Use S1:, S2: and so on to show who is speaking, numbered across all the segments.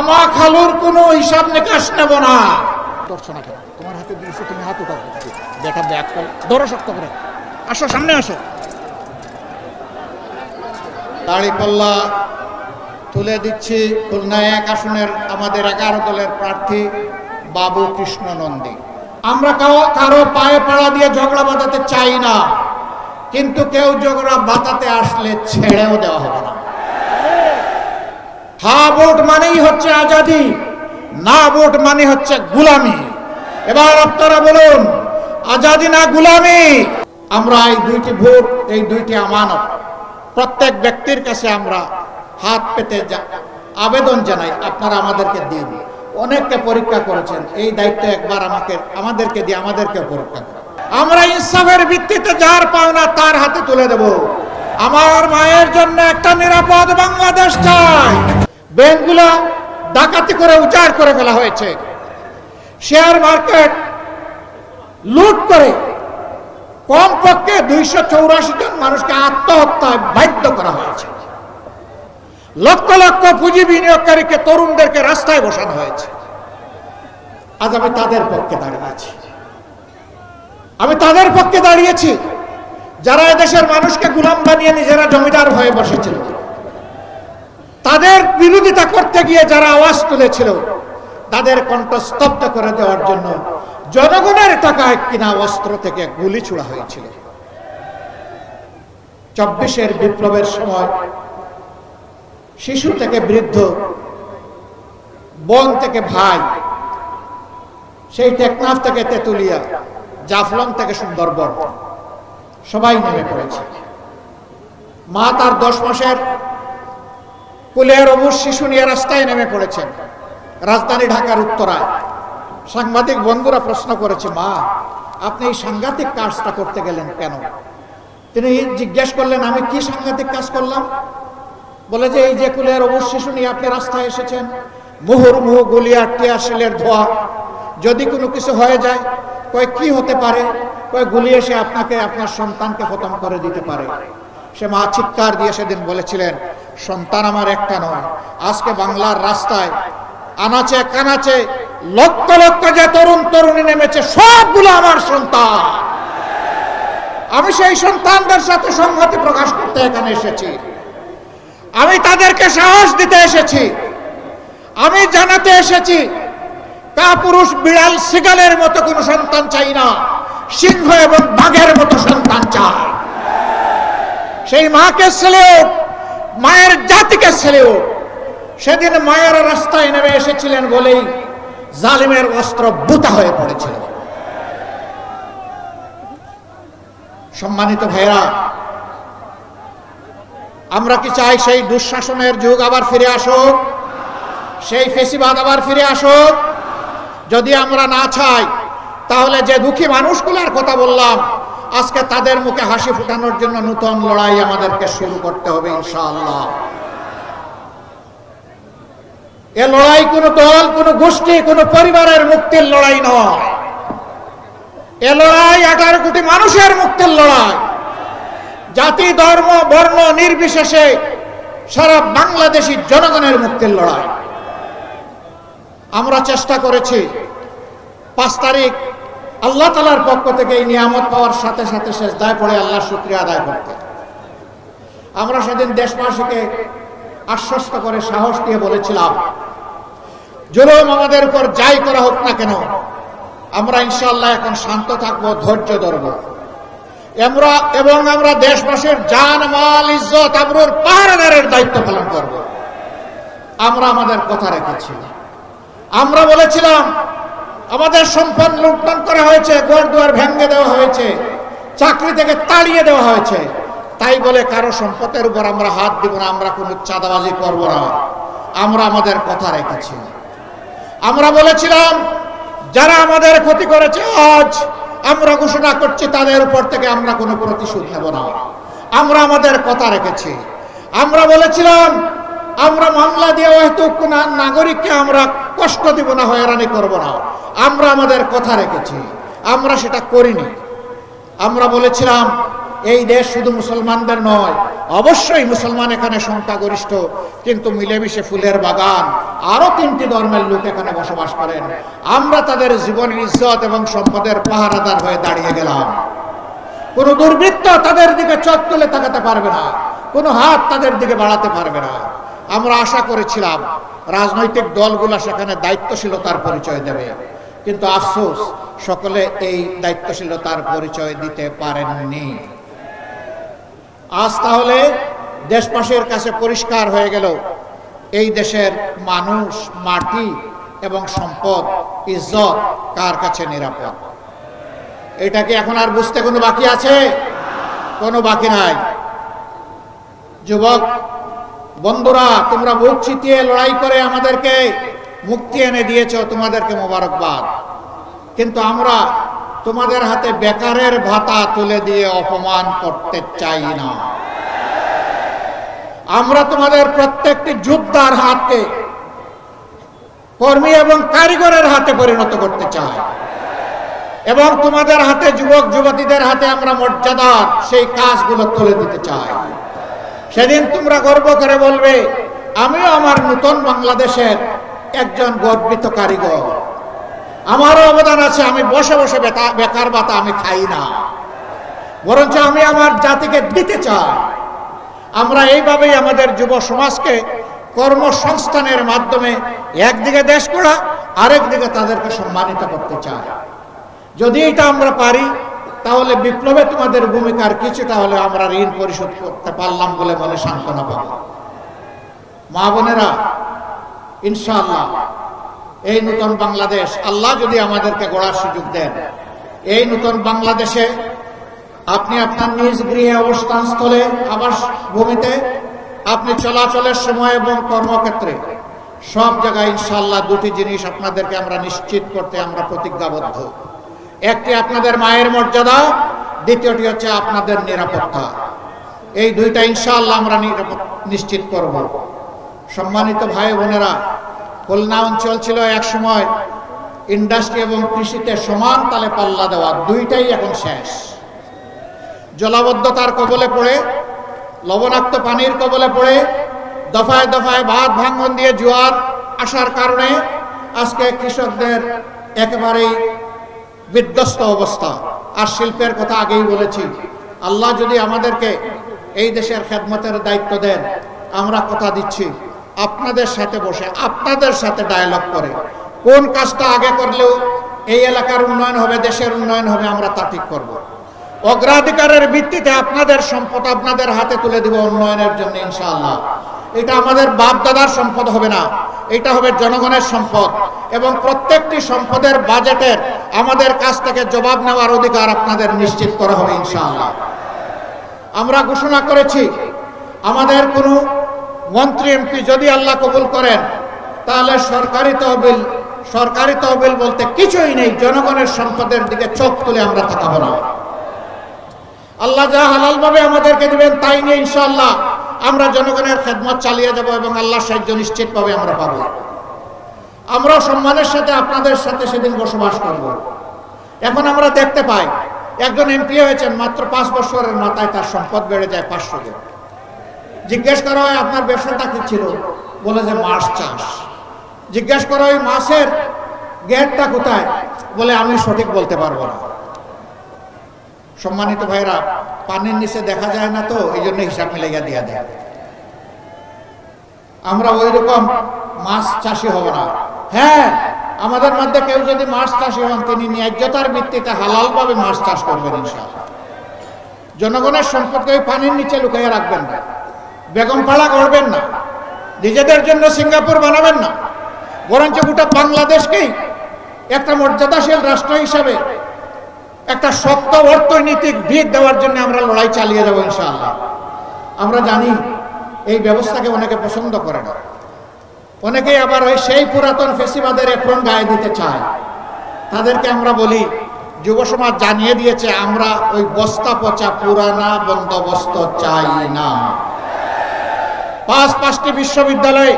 S1: আমা খালুর কোনো হিসাব নিকাশ নেব না। ধরছো না কেন? তোমার হাতে দিয়েছ তুমি হাত উঠাও। দেখা ব্যাগ কর ধরো শক্ত করে। আসো সামনে আসো। দাড়িপাল্লা তুলে দিচ্ছি খুলনা এক আসনের আমাদের এগারো দলের প্রার্থী বাবু কৃষ্ণ নন্দী আমরা কারও কারও পায়ে পাড়া দিয়ে ঝগড়া বাঁধাতে চাই না। কিন্তু কেউ ঝগড়া বাঁধাতে আসলে ছেড়েও দেওয়া হবে না। হা ভোট মানেই হচ্ছে আজাদি, না ভোট মানে হচ্ছে গুলামি। এবার আপনারা বলুন, আজাদি না গুলামি? আমরা এই দুইটি ভোট, এই দুইটি আমানত প্রত্যেক ব্যক্তির কাছে আমরা হাত পেতে আবেদন জানাই, আপনারা আমাদেরকে দিন। অনেককে পরীক্ষা করেছেন, এই দায়িত্ব একবার আমাকে, আমাদেরকে দিয়ে আমাদেরকে পরীক্ষা। আমরা ইনসাফের ভিত্তিতে যার পাওনা তার হাতে তুলে দেব। আমার মায়ের জন্য একটা নিরাপদ বাংলাদেশ চাই। ব্যাংকগুলো ডাকাতি করে উজাড় করে ফেলা হয়েছে। শেয়ার মার্কেট লুট করে কমপক্ষে দুইশো চৌরাশি জন মানুষকে আত্মহত্যায় বাধ্য করা হয়েছে। লক্ষ লক্ষ পুঁজি বিনিয়োগকারীকে তরুণদেরকে রাস্তায় বসানো হয়েছে। আজ আমি তাদের পক্ষে দাঁড়িয়েছি আমি তাদের পক্ষে দাঁড়িয়েছি যারা এদেশের মানুষকে গুলাম বানিয়ে নিজেরা জমিদার হয়ে বসেছিল। তাদের বিরোধিতা করতে গিয়ে যারা আওয়াজ তুলেছিল, তাদের কণ্ঠ স্তব্ধ করে দেওয়ার জন্য জনগণের টাকায় কিনা অস্ত্র থেকে গুলি ছোড়া হয়েছিল। চব্বিশের বিপ্লবের সময় শিশু থেকে বৃদ্ধ, বোন থেকে ভাই, সেই টেকনাফ থেকে তেতুলিয়া, জাফলং থেকে সুন্দরবন, সবাই নেমে পড়েছে। মা তার দশ মাসের কুলের অবুজ শিশু নিয়ে রাস্তায় নেমে পড়েছেন। রাজধানী ঢাকার উত্তরায় সাংবাদিক বন্ধুরা প্রশ্ন করেছে, মা, আপনি এই সাংঘাতিক কাজটা করতে গেলেন কেন? তিনি জিজ্ঞেস করলেন, আমি কি সাংঘাতিক কাজ করলাম? বলে যে, এই যে কুলের অবুজ শিশু নিয়ে আপনি রাস্তায় এসেছেন মুহুর্মুহু গুলিয়া টিয়াশিলের ধোয়া। যদি কোনো কিছু হয়ে যায়, কয় কি হতে পারে? কয় গুলি এসে আপনাকে, আপনার সন্তানকে খতম করে দিতে পারে? সে মা চিৎকার দিয়ে সেদিন বলেছিলেন সন্তান আমার একটা নয়। আজকে বাংলার রাস্তায় আনাচে কানাচে লক্ষ লক্ষ যে তরুণ তরুণী নেমেছে, সবগুলো আমার সন্তান। আমি সেই সন্তানদের সাথে সংহতি প্রকাশ করতে এখানে এসেছি। আমি তাদেরকে সাহস দিতে এসেছি। আমি জানাতে এসেছি, তা পুরুষ বিড়াল সিগালের মতো কোন সন্তান চাই না, সিংহ এবং বাঘের মতো সন্তান চাই। সেই মাকে ছেলেও মায়ের জাতিকে ছেলেও সেদিন মায়ের রাস্তায় নেমে এসেছিলেন বলেই জালিমের অস্ত্র বুতা হয়ে পড়েছিল। সম্মানিত ভাইরা আমরা কি চাই সেই দুঃশাসনের যুগ আবার ফিরে আসুক? সেই ফেসিবাদ আবার ফিরে আসুক? যদি আমরা না চাই, তাহলে যে দুঃখী মানুষগুলোর কথা বললাম আজকে তাদের মুখে হাসি ফুটানোর জন্য নতুন লড়াই আমাদেরকে শুরু করতে হবে, ইনশাআল্লাহ। এ লড়াই কোনো দল, কোনো গোষ্ঠী, কোনো পরিবারের মুক্তির লড়াই নয়। এ লড়াই আঠারো কোটি মানুষের মুক্তির লড়াই। জাতি, ধর্ম, বর্ণ নির্বিশেষে সারা বাংলাদেশি জনগণের মুক্তির লড়াই। আমরা চেষ্টা করেছি, পাঁচ তারিখ আল্লাহ তালার পক্ষ থেকে এই নিয়ামত পাওয়ার সাথে সাথে শেষ দায় পড়ে আল্লাহ শুক্রিয়া আদায় করতে আমরা সেদিন দেশবাসীকে আশ্বস্ত করে সাহস দিয়ে বলেছিলাম, জুলুম আমাদের উপর যাই করা হোক না কেন, আমরা ইনশাল্লাহ এখন শান্ত থাকব, ধৈর্য ধরবো। আমরা এবং আমরা দেশবাসীর জান, মাল, ইজ্জত আবরুর পাহারাদারের দায়িত্ব পালন করব। আমরা আমাদের কথা রেখেছি আমরা বলেছিলাম আমাদের সম্পদ লুণ্ঠন করা হয়েছে ঘর দুয়ার ভেঙে দেওয়া হয়েছে, চাকরি থেকে তাড়িয়ে দেওয়া হয়েছে। তাই বলে কারও সম্পদের উপর আমরা হাত দিব না, আমরা কোনো চাঁদাবাজি করব না। আমরা আমাদের কথা রেখেছি। আমরা বলেছিলাম, যারা আমাদের ক্ষতি করেছে আজ, আমরা ঘোষণা করছি তাদের উপর থেকে আমরা কোনো প্রতিশোধ নেব না। আমরা আমাদের কথা রেখেছি। আমরা বলেছিলাম, আমরা মামলা দিয়ে হয়তো কোন নাগরিককে আমরা কষ্ট দিব না, হয়রানি করব না। আমরা আমাদের কথা রেখেছি, আমরা সেটা করিনি। আমরা বলেছিলাম, এই দেশ শুধু মুসলমানদের নয়, অবশ্যই মুসলমান এখানে সংখ্যাগরিষ্ঠ, কিন্তু মিলেমিশে ফুলের বাগান, আরও তিনটি ধর্মের লোক এখানে বসবাস করেন। আমরা তাদের জীবনের ইজ্জত এবং সম্পদের পাহারাদার হয়ে দাঁড়িয়ে গেলাম। কোন দুর্বৃত্ত তাদের দিকে চোখ তুলে তাকাতে পারবে না, কোনো হাত তাদের দিকে বাড়াতে পারবে না। আমরা আশা করেছিলাম রাজনৈতিক দলগুলো সেখানে দায়িত্বশীলতার পরিচয় দেবে। কিন্তু আফসোস, সকলে এই দায়িত্বশীলতার পরিচয় দিতে পারেননি। আজ তাহলে দেশবাসীর কাছে পরিষ্কার হয়ে গেল, এই দেশের মানুষ, মাটি এবং সম্পদ, ইজ্জত কার কাছে নিরাপদ? এটা কি এখন আর বুঝতে কোনো বাকি আছে? কোনো বাকি নাই। যুবক বন্ধুরা, তোমরা বুক চিতিয়ে লড়াই করে আমাদেরকে মুক্তি এনে দিয়েছ, তোমাদেরকে মোবারকবাদ। কিন্তু আমরা তোমাদের হাতে বেকারের ভাতা তুলে দিয়ে অপমান করতে চাই না। আমরা তোমাদের প্রত্যেকটি যোদ্ধার হাতকে কর্মী এবং কারিগরের হাতে পরিণত করতে চাই। এবং তোমাদের হাতে যুবক, যুবতীদের হাতে আমরা মর্যাদার সেই কাজগুলো তুলে দিতে চাই। সেদিন তোমরা গর্ব করে বলবে, আমিও আমার নতুন বাংলাদেশের একজন গর্বিত কারিগর। আমারও অবদান আছে, আমি বসে বসে বেকার বাতা আমি খাই না। বরঞ্চ আমি আমার জাতিকে দিতে চাই। আমরা এইভাবেই আমাদের যুব সমাজকে কর্মসংস্থানের মাধ্যমে একদিকে দেশ করা আরেকদিকে তাদেরকে সম্মানিত করতে চাই। যদি এটা আমরা পারি তাহলে বিপ্লবে তোমাদের ভূমিকার কিছুটা হলে আমরা ঋণ পরিশোধ করতে পারলাম বলে মনে সান্ত্বনা পাবো। মা বোনেরা, ইনশাআল্লাহ, এই নতুন বাংলাদেশ, আল্লাহ যদি আমাদেরকে গড়ার সুযোগ দেন, এই নতুন বাংলাদেশে আপনি আপনার নিজ গৃহে অবস্থান স্থলে আবাস ভূমিতে আপনি চলাচলের সময় এবং কর্মক্ষেত্রে, সব জায়গায় ইনশাল্লাহ দুটি জিনিস আপনাদেরকে আমরা নিশ্চিত করতে আমরা প্রতিজ্ঞাবদ্ধ। একটি আপনাদের মায়ের মর্যাদা, দ্বিতীয়টি হচ্ছে আপনাদের নিরাপত্তা। এই দুইটা ইনশাআল্লাহ আমরা নিশ্চিত করব। সম্মানিত ভাই বোনেরা, খুলনা অঞ্চল ছিল এক সময় ইন্ডাস্ট্রি এবং কৃষিতে সমান তালে পাল্লা দেওয়া, দুইটাই এখন শেষ। জলাবদ্ধতার কবলে পড়ে, লবণাক্ত পানির কবলে পড়ে, দফায় দফায় ভাত ভাঙ্গন দিয়ে জোয়ার আসার কারণে আজকে কৃষকদের একেবারেই বিধ্বস্ত অবস্থা। আর শিল্পের কথা আগেই বলেছি। আল্লাহ যদি আমাদেরকে এই দেশের খেদমতের দায়িত্ব দেন, আমরা কথা দিচ্ছি। আপনাদের সাথে বসে, আপনাদের সাথে ডায়ালগ করে। কোন কাজটা আগে করলেও এই এলাকার উন্নয়ন হবে, দেশের উন্নয়ন হবে, আমরা তা ঠিক করব। অগ্রাধিকারের ভিত্তিতে আপনাদের সম্পদ আপনাদের হাতে তুলে দিব উন্নয়নের জন্য, ইনশাআল্লাহ। এটা আমাদের বাপ দাদার সম্পদ হবে না। এটা হবে জনগণের সম্পদ। এবং প্রত্যেকটি সম্পদের বাজেটের আমাদের কাছ থেকে জবাব নেওয়ার অধিকার আপনাদের নিশ্চিত করা হবে, ইনশাআল্লাহ। আমরা ঘোষণা করেছি, আমাদের কোনো মন্ত্রী, এমপি যদি আল্লাহ কবুল করেন, তাহলে সরকারি তহবিল সরকারি তহবিল বলতে কিছুই নেই। জনগণের সম্পদের দিকে চোখ তুলে আমরা তাকাবো না। আল্লাহ যা হালাল ভাবে আমাদেরকে দিবেন তাই নিয়ে ইনশাআল্লাহ আমরা জনগণের খেদমত চালিয়ে যাব এবং আল্লাহ সাহায্য নিশ্চিতভাবে আমরা পাবো। আমরা সম্মানের সাথে আপনাদের সাথে সেদিন বসবাস করব। এখন আমরা দেখতে পাই, একজন এমপি হয়েছেন, মাত্র পাঁচ বছরের মাথায় তার সম্পদ বেড়ে যায় পাঁচশো জন। জিজ্ঞেস করা হয়, আপনার ব্যবসাটা কি ছিল? বলে যে, মাছ চাষ। জিজ্ঞেস করা হয়, মাছের গেটটা কোথায়? বলে, আমি সঠিক বলতে পারব না। সম্মানিত ভাইরা পানির নিচে দেখা যায় না তো এই জন্য হিসাব মিলাইয়া দিয়া দেয়। আমরা ওই রকম মাছ চাষি হব না। হ্যাঁ আমাদের মধ্যে কেউ যদি মাছ চাষি হন, তিনি ন্যায্যতার ভিত্তিতে হালালভাবে মাছ চাষ করবেন ইনশাআল্লাহ। জনগণের সম্পদকে ওই পানির নিচে লুকাইয়া রাখবেন না। বেগম পাড়া করবেন না। নিজেদের জন্য সিঙ্গাপুর বানাবেন না। বরঞ্চ গোটা বাংলাদেশকেই একটা মর্যাদাশীল রাষ্ট্র হিসাবে একটা শক্ত অর্থনৈতিক ভিত দেওয়ার জন্য আমরা লড়াই চালিয়ে যাব ইনশাআল্লাহ। আমরা জানি এই ব্যবস্থাকে অনেকে পছন্দ করে না। অনেকেই আবার ওই সেই পুরাতন ফেসিবাদের এপ্রন গায়ে দিতে চায়। তাদেরকে আমরা বলি, যুব সমাজ জানিয়ে দিয়েছে, আমরা ওই বস্তা পচা পুরানা বন্দোবস্ত চাই না। পাঁচ পাঁচটি বিশ্ববিদ্যালয়ে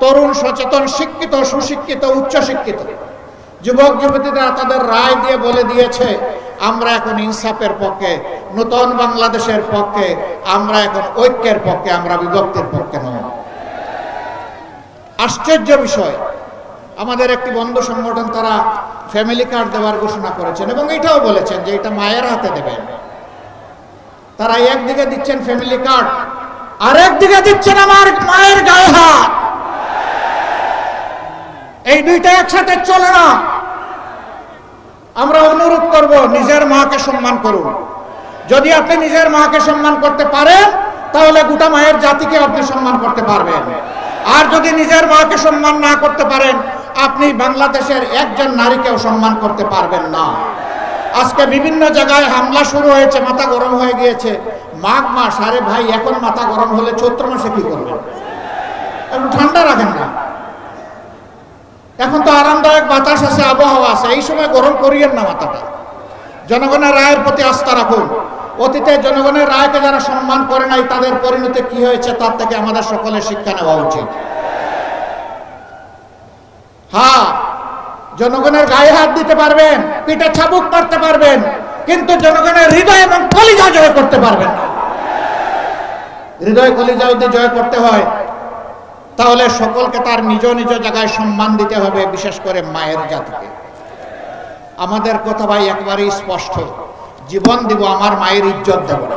S1: তরুণ, সচেতন, শিক্ষিত, সুশিক্ষিত, উচ্চশিক্ষিত। যুবক যুবতীরা তাদের রায় দিয়ে বলে দিয়েছে, আমরা এখন ইনসাফের পক্ষে, নতুন বাংলাদেশের পক্ষে, আমরা এখন ঐক্যের পক্ষে, আমরা বিভক্তির পক্ষে নয় আশ্চর্য বিষয়, আমাদের একটি বন্ধু সংগঠন তারা ফ্যামিলি কার্ড দেওয়ার ঘোষণা করেছেন এবং এটাও বলেছেন যে এটা মায়ের হাতে দেবেন। তারা একদিকে দিচ্ছেন ফ্যামিলি কার্ড আর একদিকে দিচ্ছেন আমার মায়ের গায়ে হাত। এই দুইটা একসাথে চলে না। আমরা অনুরোধ করব, নিজের মাকে সম্মান করুন। যদি আপনি নিজের মাকে সম্মান করতে পারেন, তাহলে গোটা মায়ের জাতিকে আপনি সম্মান করতে পারবেন। আর যদি নিজের মাকে সম্মান না করতে পারেন, আপনি বাংলাদেশের একজন নারীকেও সম্মান করতে পারবেন না। আজকে বিভিন্ন জায়গায় হামলা শুরু হয়েছে, মাথা গরম হয়ে গিয়েছে। মাঘ মাস, আরে ভাই, এখন মাথা গরম হলে চৈত্র মাসে কি করবেন? ঠান্ডা রাখেন না। এখন তো আরামদায়ক বাতাস আছে, আবহাওয়া আছে। এই সময় গরম করিয়েন না মাথাটা। জনগণের রায়ের প্রতি আস্থা রাখুন। অতীতে জনগণের রায়কে যারা সম্মান করে নাই, তাদের পরিণতি কি হয়েছে তার থেকে আমাদের সকলের শিক্ষা নেওয়া উচিত। হ্যাঁ জনগণের গায়ে হাত দিতে পারবেন, পিঠে ছাবুক মারতে পারবেন, কিন্তু জনগণের হৃদয় এবং কলিজা জয় করতে পারবেন না। হৃদয় কলিজা যদি জয় করতে হয় তাহলে সকলকে তার নিজ নিজ জায়গায় সম্মান দিতে হবে, বিশেষ করে মায়ের জাতিকে। আমাদের কথা ভাই একবারেই স্পষ্ট। জীবন দিব আমার মায়ের ইজ্জত দেব না।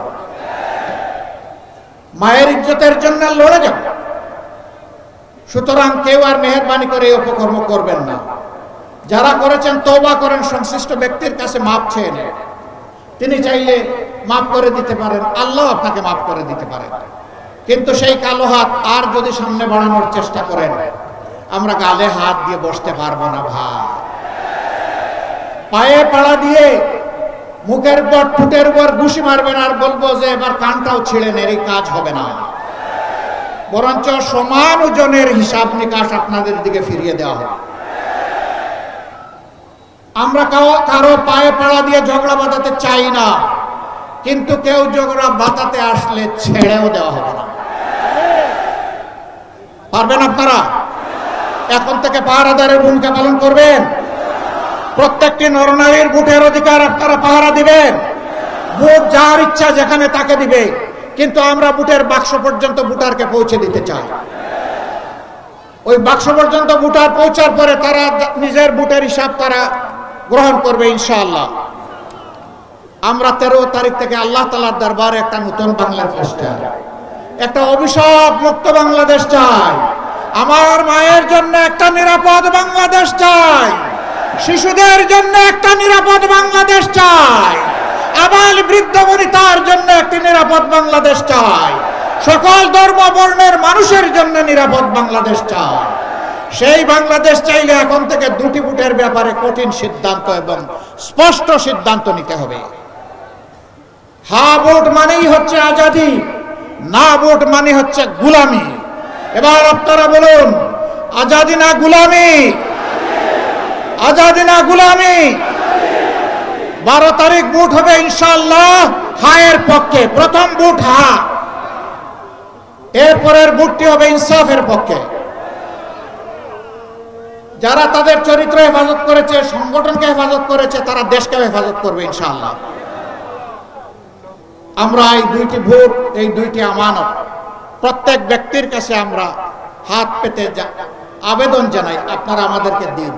S1: মায়ের ইজ্জতের জন্য লড়ে যাব। সুতরাং কেউ আর মেহরবানি করে অপকর্ম করবেন না। যারা করেছেন তওবা করেন, সংশ্লিষ্ট ব্যক্তির কাছে মাপ চেয়ে নেন। তিনি চাইলে মাফ করে দিতে পারেন, আল্লাহ আপনাকে মাফ করে দিতে পারেন। কিন্তু সেই কালো হাত আর যদি সামনে বাড়ানোর চেষ্টা করেন, আমরা গালে হাত দিয়ে বসতে পারব না ভাই। পায়ে পাড়া দিয়ে মুখের উপর ঠুটের উপর ঘুষি মারবেন আর বলব যে এবার কানটাও এর এই কাজ হবে না। বরঞ্চ সমান ওজনের হিসাব নিকাশ আপনাদের দিকে ফিরিয়ে দেওয়া হবে আমরা কারও পায়ে পাড়া দিয়ে ঝগড়া বাঁধাতে চাই না, কিন্তু কেউ ঝগড়া বাঁধাতে আসলে ছেড়েও দেওয়া হবে না। পারবেন আপনারা? এখন থেকে পাহারাদারের ভূমিকা পালন করবেন। প্রত্যেকটি নরনারীর ভোটের অধিকার আপনারা পাহারা দিবেন। ভোট যার ইচ্ছা যেখানে তাকে দিবে। কিন্তু আমরা বুটের বাক্স পর্যন্ত ভোটারকে পৌঁছে দিতে চাই। ওই বাক্স পর্যন্ত ভোটার পৌঁছার পরে তারা নিজের বুটের হিসাব তারা গ্রহণ করবে ইনশাআল্লাহ। আমরা তেরো তারিখ থেকে আল্লাহ তালার দরবারে একটা নতুন বাংলাদেশ চাই একটা অভিশাপ মুক্ত বাংলাদেশ চাই। আমার মায়ের জন্য একটা নিরাপদ বাংলাদেশ চাই। শিশুদের জন্য একটা নিরাপদ বাংলাদেশ চাই। আবাল বৃদ্ধ বনিতার জন্য একটি নিরাপদ বাংলাদেশ চাই। সকল ধর্ম বর্ণের মানুষের জন্য নিরাপদ বাংলাদেশ চাই। সেই বাংলাদেশ চাইলে এখন থেকে দুটি বুটের ব্যাপারে কঠিন সিদ্ধান্ত এবং স্পষ্ট সিদ্ধান্ত নিতে হবে। হা ভোট মানেই হচ্ছে আজাদি। না ভোট মানে হচ্ছে গুলামি। এবার আপনারা বলুন, আজাদি না গুলামি? আজাদি না গুলামি? বারো তারিখ ভোট হবে ইনশাল্লাহ হায়ের পক্ষে, প্রথম ভোট হা। এরপরের ভোটটি হবে ইনসাফের পক্ষে। যারা তাদের চরিত্র হেফাজত করেছে, সংগঠনকে হেফাজত করেছে, তারা দেশকে হেফাজত করবে ইনশাআল্লাহ। আমরা এই দুইটি ভোট, এই দুইটি আমানত প্রত্যেক ব্যক্তির কাছে আমরা হাত পেতে আবেদন জানাই, আপনারা আমাদেরকে দিন।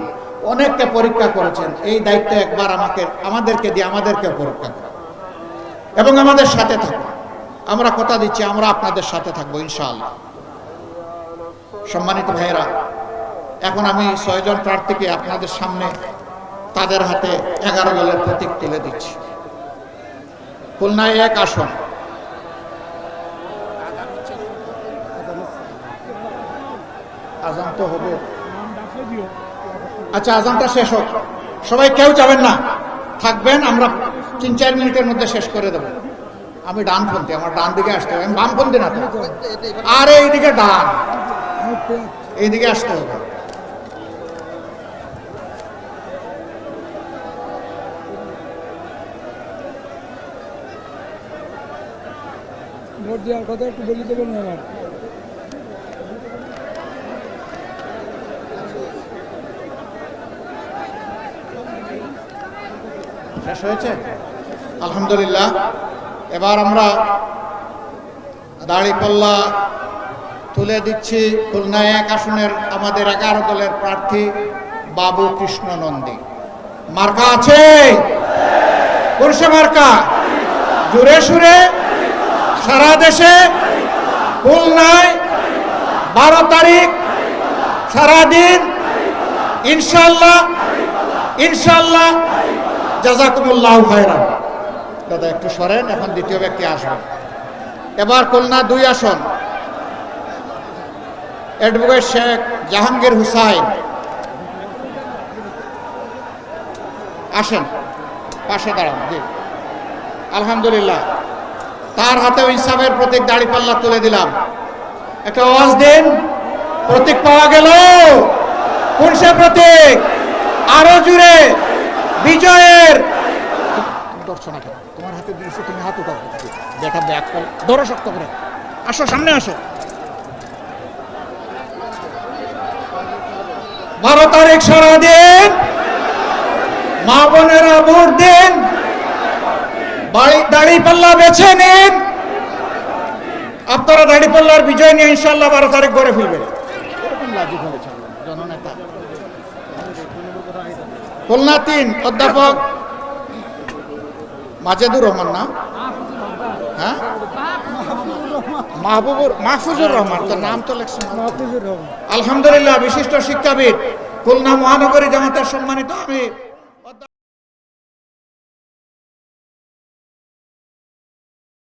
S1: অনেককে পরীক্ষা করেছেন, এই দায়িত্ব একবার আমাকে, আমাদেরকে দিয়ে আমাদেরকে পরীক্ষা করুন। এবং আমাদের সাথে থাকুন। আমরা কথা দিচ্ছি, আমরা আপনাদের সাথে থাকব, ইনশাআল্লাহ। সম্মানিত ভাইয়েরা, এখন আমি ছয়জন প্রার্থীকে আপনাদের সামনে তাদের হাতে এগারো দলের প্রতীক তুলে দিচ্ছি। খুলনায় এক আসন। তো আচ্ছা আজানটা শেষ হোক। সবাই কেউ যাবেন না। থাকবেন, আমরা তিন চার মিনিটের মধ্যে শেষ করে দেবো। আমি ডান ডানপন্থী, আমার ডান দিকে আসতে হবে। আমি বামপন্থী না। আর, এইদিকে ডান। এইদিকে আসতে হবে।
S2: ভোট দেওয়ার কথা একটু বলে দেবেন আমার।
S1: শেষ হয়েছে? আলহামদুলিল্লাহ। এবার আমরা দাড়িপাল্লা তুলে দিচ্ছি খুলনা এক আসনের আমাদের এগারো দলের প্রার্থী বাবু কৃষ্ণ নন্দী। মার্কা আছে? কোন মার্কা? জুড়ে সুরে সারা দেশে খুলনায় বারো তারিখ সারাদিন ইনশাল্লাহ ইনশাল্লাহ জাজাকুমুল্লাহ ভাইরান দাদা, একটু সরেন, এখন দ্বিতীয় ব্যক্তি আসবেন এবার খুলনা দুই আসন। অ্যাডভোকেট শেখ জাহাঙ্গীর হুসাইন। আসেন, পাশে দাঁড়ান, জি। আলহামদুলিল্লাহ। তার হাতেও ইনসাফের প্রতীক দাড়িপাল্লা তুলে দিলাম। একটা আওয়াজ দিন, প্রতীক পাওয়া গেল। কোন সে প্রতীক? আরও জুড়ে, বিজয়ের। দর্শন তোমার হাতে দিয়েছি তুমি হাত উঠাও। দেখা ব্যাক ধরো শক্ত করে। আসো, সামনে আসো। বারো তারিখ সারাদিন মা বোনেরা ভোট দিন। দাড়ি পাল্লা বেছে নিন। আপনারা দাড়ি পাল্লার বিজয় নিয়ে ইনশাল্লাহ বারো তারিখ করে ফেলবেন খুলনা তিন অধ্যাপক মাজেদুর রহমান না? হ্যাঁ? মাহবুবুর মাহফুজুর রহমান তো নাম তো
S2: মাহফুজুর রহমান।
S1: আলহামদুলিল্লাহ বিশিষ্ট শিক্ষাবিদ খুলনা মহানগরী জামাতের সম্মানিত আমি